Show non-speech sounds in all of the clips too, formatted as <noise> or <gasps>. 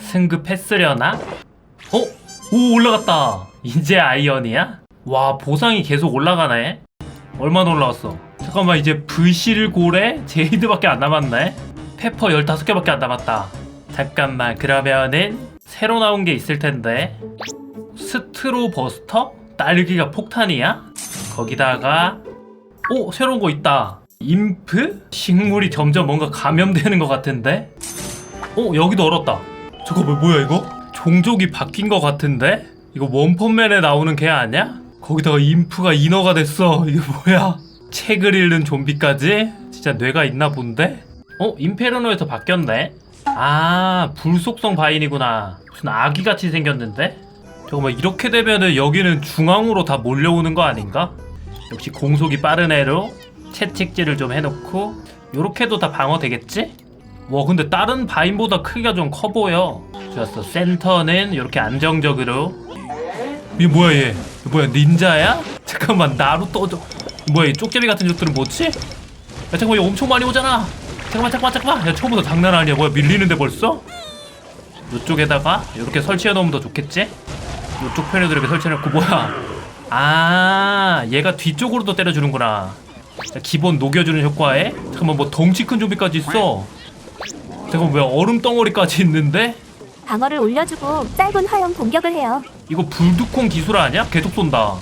승급했으려나? 어? 오 올라갔다 이제 아이언이야? 와 보상이 계속 올라가네 얼마나 올라왔어 잠깐만 이제 브실고래 제이드밖에 안 남았네 페퍼 15개밖에 안 남았다 잠깐만 그러면은 새로 나온 게 있을 텐데 스트로 버스터? 딸기가 폭탄이야? 거기다가 오 새로운 거 있다 인프? 식물이 점점 뭔가 감염되는 것 같은데? 어 여기도 얼었다 잠깐만 뭐야 이거? 종족이 바뀐 것 같은데? 이거 원펀맨에 나오는 걔 아니야? 거기다가 인프가 인어가 됐어 <laughs> 이게 뭐야 책을 읽는 좀비까지? 진짜 뇌가 있나 본데? 어? 인페르노에서 바뀌었네? 아 불속성 바인이구나 무슨 아기같이 생겼는데? 잠깐만 이렇게 되면은 여기는 중앙으로 다 몰려오는 거 아닌가? 역시 공속이 빠른 애로 채찍질을 좀 해놓고 요렇게도 다 방어되겠지? 와 근데 다른 바인보다 크기가 좀 커 보여. 좋았어 센터는 이렇게 안정적으로. 이게 뭐야 얘? 뭐야 닌자야? <laughs> 잠깐만 나루또 저 뭐야 이 쪽제비 같은 녀석들은 뭐지? 야 잠깐만 얘 엄청 많이 오잖아. 잠깐만 잠깐만 잠깐만. 야 처음부터 장난 아니야. 뭐야 밀리는데 벌써? 이쪽에다가 이렇게 설치해 놓으면 더 좋겠지? 이쪽 편에도 이렇게 설치해 놓고 뭐야? 아 얘가 뒤쪽으로도 때려주는구나. 자, 기본 녹여주는 효과에. 잠깐만 뭐 덩치 큰 좀비까지 있어 잠깐만 왜 얼음 덩어리까지 있는데? 방어를 올려주고 짧은 화염 공격을 해요. 이거 불두콩 기술 아니야? 계속 쏜다.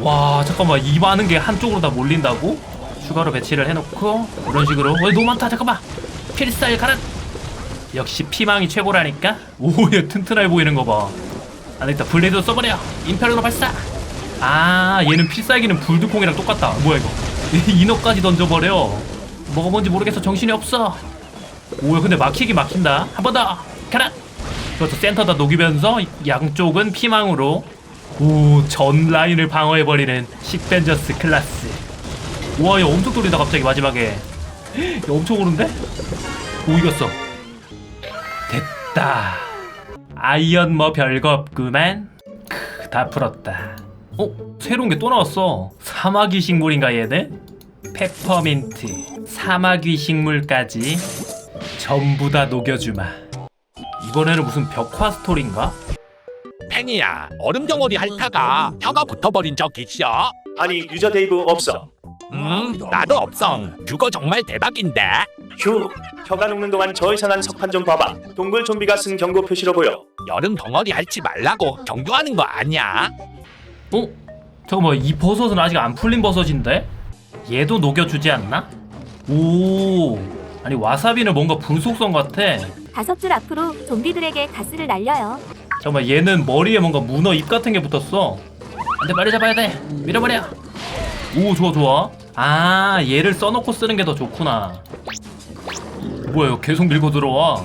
와 잠깐만. 이 많은 게 한쪽으로 다 몰린다고? 추가로 배치를 해놓고 이런 식으로. 어 너무 많다. 잠깐만. 필살 가라. 역시 피망이 최고라니까. 오얘 튼튼해 보이는 거봐. 안되겠다. 블레이드 써버려. 임페르노 발사. 아 얘는 필살기는 불두콩이랑 똑같다. 뭐야 이거? <laughs> 인어까지 던져버려. 뭐가 뭔지 모르겠어. 정신이 없어 오야 근데 막히기 막힌다. 한 번 더. 가라. 그래서 센터 다 녹이면서 양쪽은 피망으로. 오 전 라인을 방어해버리는 식벤저스 클라스. 우와 얘 엄청 돌린다 갑자기 마지막에. <gasps> 야, 엄청 오른데? 오 이겼어. 됐다. 아이언 뭐 별거 없구만. 크, 다 풀었다. 어? 새로운 게 또 나왔어. 사마귀 식물인가 얘는? 페퍼민트. 사마귀 식물까지 전부 다 녹여주마 이번에는 무슨 벽화 스토리인가? 팬이야 얼음 덩어리 핥다가 혀가 붙어버린 적 있어? 아니 유저 데이브 없어 음 나도 없어 그거 정말 대박인데 휴 혀가 녹는 동안 저 이상한 석판 좀 봐봐 동굴 좀비가 쓴 경고 표시로 보여 여름 덩어리 핥지 말라고 경고하는 거 아니야? 어? 잠깐만 이 버섯은 아직 안 풀린 버섯인데? 얘도 녹여주지 않나? 오 아니 와사비는 뭔가 불속성 같아. 다섯 줄 앞으로 좀비들에게 가스를 날려요. 잠깐만 얘는 머리에 뭔가 문어 입 같은 게 붙었어. 안돼 빨리 잡아야 돼. 밀어버려. 오 좋아 좋아. 아 얘를 써놓고 쓰는 게 더 좋구나. 뭐야 이거 계속 밀고 들어와.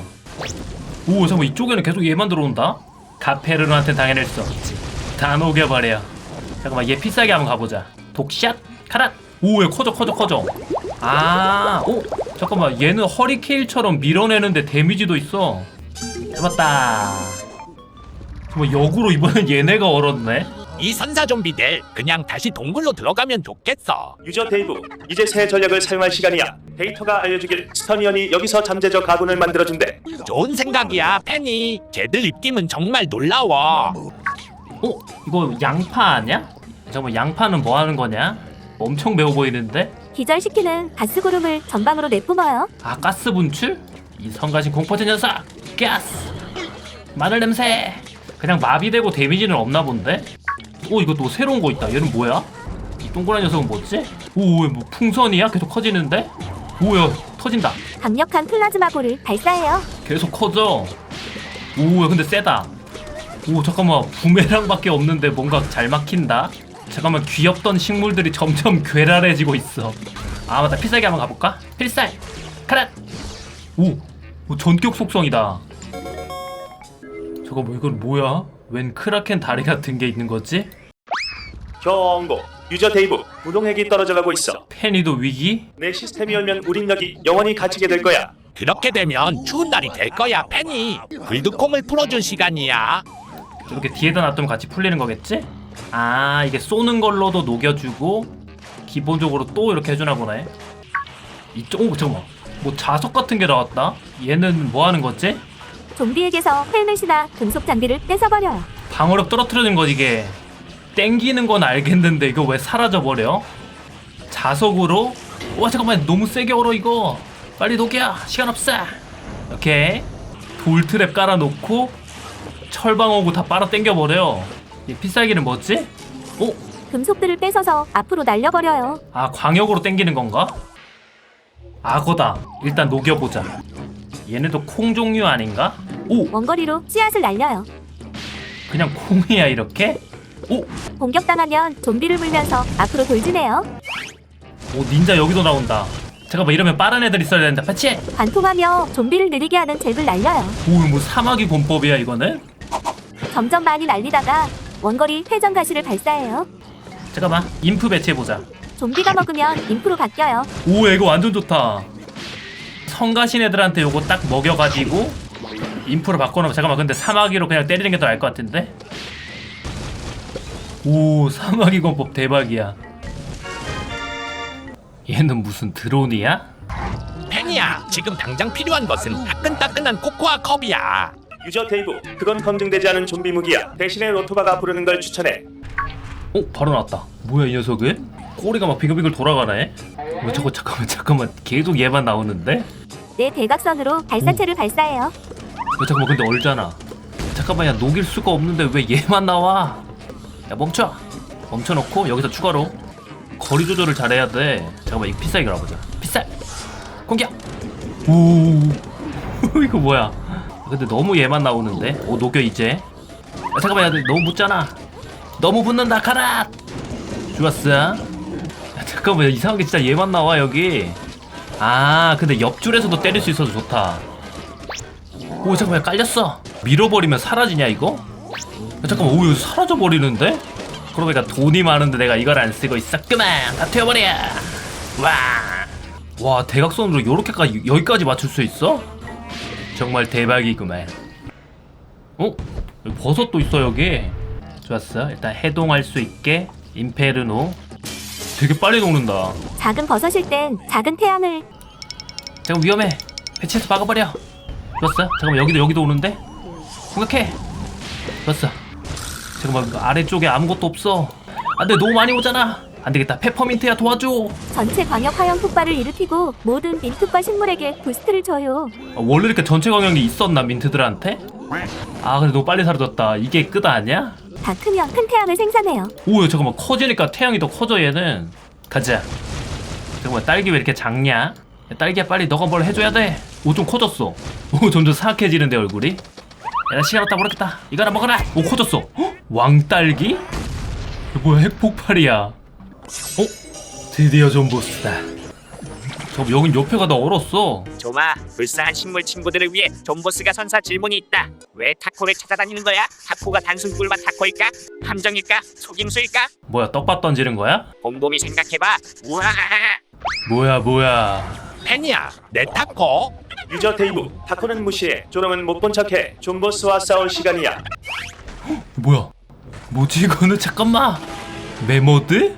오 잠깐만 이쪽에는 계속 얘만 들어온다? 카페르노한테 당해낼 수 없지. 다 녹여버려. 잠깐만 얘 피싸게 한번 가보자. 독샷 카라 오얘 커져 커져 커져. 아오 잠깐만 얘는 허리케일처럼 밀어내는데 데미지도 있어 잡았다 정말 역으로 이번엔 얘네가 얼었네 이 선사 좀비들 그냥 다시 동굴로 들어가면 좋겠어 유저 데이브 이제 새 전략을 사용할 시간이야 데이터가 알려주길 스터니언이 여기서 잠재적 가군을 만들어준대 좋은 생각이야 팬이 쟤들 입김은 정말 놀라워 어? 이거 양파 아니야? 잠깐만 양파는 뭐 하는 거냐? 엄청 매워 보이는데? 기절시키는 가스 구름을 전방으로 내뿜어요. 아 가스 분출? 이 성가신 공포제 녀석! 가스! 마늘 냄새! 그냥 마비되고 데미지는 없나 본데? 오 이거 또 새로운 거 있다 얘는 뭐야? 이 동그란 녀석은 뭐지? 오뭐 풍선이야? 계속 커지는데? 오야 터진다 강력한 플라즈마볼을 발사해요. 계속 커져. 오, 근데 세다. 오, 잠깐만. 부메랑밖에 없는데 뭔가 잘 막힌다. 잠깐만, 귀엽던 식물들이 점점 괴랄해지고 있어. 아, 맞다. 필살기 한번 가볼까? 필살! 카라! 오, 오 전격 속성이다. 잠깐만, 이건 뭐야? 웬 크라켄 다리 같은 게 있는 거지? 경고 유저 데이브 무동핵이 떨어져가고 있어 페니도 위기? 내 시스템이 열면 우린 여기 영원히 갇히게 될 거야 그렇게 되면 추운 날이 될 거야 팬이 불두콩을 풀어준 시간이야 이렇게 뒤에다 놔두면 같이 풀리는 거겠지? 아 이게 쏘는 걸로도 녹여주고 기본적으로 또 이렇게 해주나 보네. 이쪽 오 잠깐만. 뭐 자석 같은 게 나왔다? 얘는 뭐 하는 거지? 좀비에게서 헬멧이나 금속 장비를 뺏어버려요. 방어력 떨어뜨리는 거 이게. 땡기는 건 알겠는데 이거 왜 사라져 버려? 자석으로? 와 잠깐만. 너무 세게 얼어 이거. 빨리 녹여. 시간 없어. 오케이. 돌트랩 깔아놓고 철방어구 다 빨아 당겨버려 이 필살기는 뭐지? 어? 금속들을 뺏어서 앞으로 날려버려요. 아 광역으로 땡기는 건가? 악어다 일단 녹여보자 얘네도 콩 종류 아닌가? 오 원거리로 씨앗을 날려요. 그냥 콩이야 이렇게? 오 공격당하면 좀비를 물면서 앞으로. 오 닌자 여기도 나온다 잠깐만 이러면 빠른 애들 있어야 되는데 패치 관통하며 좀비를 느리게 하는 잽을 날려요. 오뭐 사마귀 권법이야 이거는 점점 많이 날리다가 원거리 회전 가시를 발사해요. 잠깐만 인프 배치해보자 좀비가 먹으면 인프로 바뀌어요. 오 이거 완전 좋다 성가신 애들한테 요거 딱 먹여가지고 인프로 바꿔놓으면 잠깐만 근데 사마귀로 그냥 때리는 게 더 나을 것 같은데 오 사마귀 권법 대박이야 얘는 무슨 드론이야? 팬이야 지금 당장 필요한 것은 따끈따끈한 코코아 컵이야 유저 데이브 그건 검증되지 않은 좀비 무기야. 대신에 로토바가 부르는 걸 추천해. 어 바로 나왔다. 뭐야 이 녀석은? 꼬리가 막 빙글빙글 돌아가네? 어 잠깐 잠깐만 잠깐만. 계속 얘만 나오는데? 내 대각선으로 발사체를 발사해요. 야, 잠깐만 근데 얼잖아. 잠깐만 야 녹일 수가 없는데 왜 얘만 나와? 야 멈춰. 멈춰놓고 여기서 추가로 거리 조절을 잘해야 돼. 잠깐만 이거 필살기 가보자. 필살! 공격! 오. <laughs> 이거 뭐야 근데 너무 얘만 나오는데? 오 녹여 이제. 야, 잠깐만 야 너무 붙잖아. 너무 붙는다 가라 좋았어? 야, 잠깐만 야, 이상하게 진짜 얘만 나와 여기. 아 근데 옆줄에서도 때릴 수 있어서 좋다. 오 잠깐만 깔렸어. 밀어버리면 사라지냐 이거? 야, 잠깐만 오 이거 사라져 버리는데? 그러고 보니까 돈이 많은데 내가 이걸 안 쓰고 있었구만. 다 튀어버려. 와와 대각선으로 요렇게까지 여기까지 맞출 수 있어? 정말 대박이구만. 어? 버섯도 있어 여기? 좋았어. 일단 해동할 수 있게 임페르노. 되게 빨리 녹는다. 작은 버섯일 땐 작은 태양을 잠깐 위험해. 배치해서 막아버려. 좋았어. 잠깐만 여기도 여기도 오는데? 공격해. 좋았어. 잠깐만 이거 아래쪽에 아무것도 없어. 안돼 너무 많이 오잖아 안되겠다. 페퍼민트야 도와줘. 전체 광역 화염 폭발을 일으키고 모든 민트과 식물에게 부스트를 줘요. 아, 원래 이렇게 전체 광역이 있었나 민트들한테? 아 근데 너무 빨리 사라졌다. 이게 끝 아니야? 다 크면 큰 태양을 생산해요. 오 잠깐만. 커지니까 태양이 더 커져 얘는. 가자. 잠깐만 딸기 왜 이렇게 작냐? 야, 딸기야 빨리 너가 뭘 해줘야 돼오 좀 커졌어. 오 <laughs> 점점 사악해지는데 얼굴이. 야, 나 시간 없다 모르겠다. 이거 하나 먹어라. 오 커졌어. 헉? 왕딸기? 이거 뭐야 핵폭발이야 어? 드디어 존보스다 저 여긴 옆에가 더 얼었어 조마, 불쌍한 식물 친구들을 위해 존보스가 선사 질문이 있다. 왜 타코를 찾아다니는 거야? 타코가 단순 꿀맛 타코일까? 함정일까? 속임수일까? 뭐야 떡밥 던지는 거야? 곰곰이 생각해봐. 우와! 뭐야 뭐야 팬이야 내 타코 유저 데이브 타코는 무시해 졸음은 못 본 척해 존보스와 싸울 시간이야 뭐야? 뭐지 이거는 잠깐만 메모드?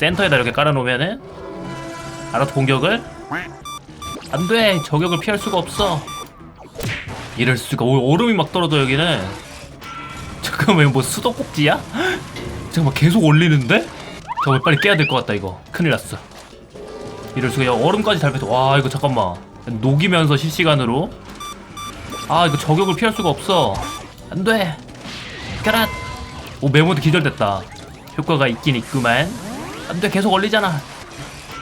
센터에다 이렇게 깔아놓으면은 알아서 공격을? 안돼. 저격을 피할 수가 없어. 이럴 수가. 오 얼음이 막 떨어져 여기는. <laughs> 잠깐만 뭐 수도꼭지야? <gasps> 잠깐만 계속 올리는데? 잠깐만 빨리 깨야 될 것 같다 이거. 큰일 났어. 이럴 수가. 야 얼음까지 달 뱉어 와 이거 잠깐만. 녹이면서 실시간으로. 아 이거 저격을 피할 수가 없어. 안돼. 까랏 오 메모드 기절됐다. 효과가 있긴 있구만 안돼 계속 얼리잖아.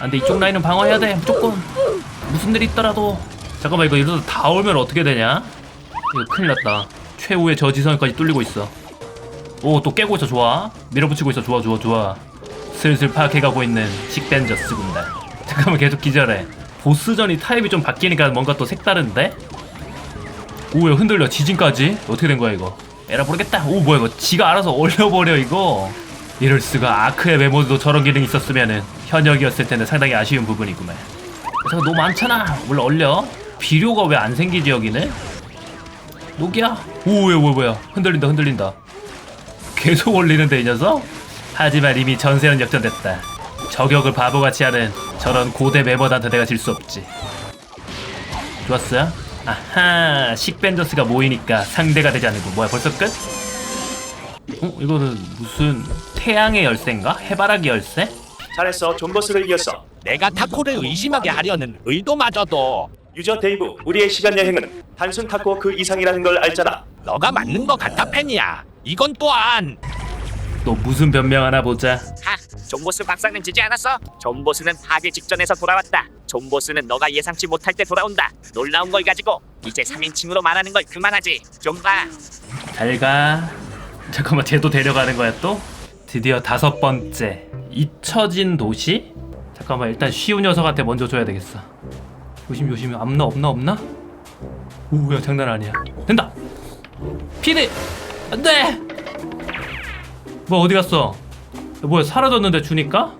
안돼 이쪽 라인은 방어해야 돼 무조건. 무슨 일이 있더라도. 잠깐만 이거 이러다 다 올면 어떻게 되냐? 이거 큰일 났다. 최후의 저지선까지 뚫리고 있어. 오 또 깨고 있어 좋아. 밀어붙이고 있어 좋아 좋아 좋아. 슬슬 파악해가고 있는 식벤저스군다 잠깐만 계속 기절해. 보스전이 타입이 좀 바뀌니까 뭔가 또 색다른데? 오야 흔들려. 지진까지? 어떻게 된 거야 이거? 에라 모르겠다. 오 뭐야 이거. 지가 알아서 얼려버려 이거 이럴 수가 아크의 메모드도 저런 기능이 있었으면은 현역이었을 텐데 상당히 아쉬운 부분이구만. 잠깐 너무 많잖아. 몰라 얼려. 비료가 왜 안 생기지 여기는 녹이야? 오야 뭐야 뭐야? 흔들린다 흔들린다. 계속 올리는데 이 녀석? 하지만 이미 전세는 역전됐다. 저격을 바보같이 하는 저런 고대 메모드한테 내가 질 수 없지. 좋았어? 아하 식벤더스가 모이니까 상대가 되지 않는 거 뭐야 벌써 끝? 어 이거는 무슨 태양의 열쇠인가? 해바라기 열쇠? 잘했어 존버스를 이겼어 내가 타코를 의심하게 하려는 의도마저도 유저 데이브 우리의 시간 여행은 단순 타코 그 이상이라는 걸 알잖아 너가 맞는 것 같아 팬이야. 이건 또한 또 무슨 변명 하나 보자 하, 존보스 박사는 지지 않았어. 존보스는 파괴 직전에서 돌아왔다. 존보스는 너가 예상치 못할 때 돌아온다. 놀라운 걸 가지고 이제 3인칭으로 말하는 걸 그만하지. 좀 봐. 잘 가 잠깐만 쟤도 데려가는 거야 또? 드디어 다섯 번째 잊혀진 도시? 잠깐만 일단 쉬운 녀석한테 먼저 줘야 되겠어 조심 조심 없나 없나 없나? 오야 장난 아니야 된다 피디 안돼 뭐 어디 갔어 야, 뭐야 사라졌는데 주니까?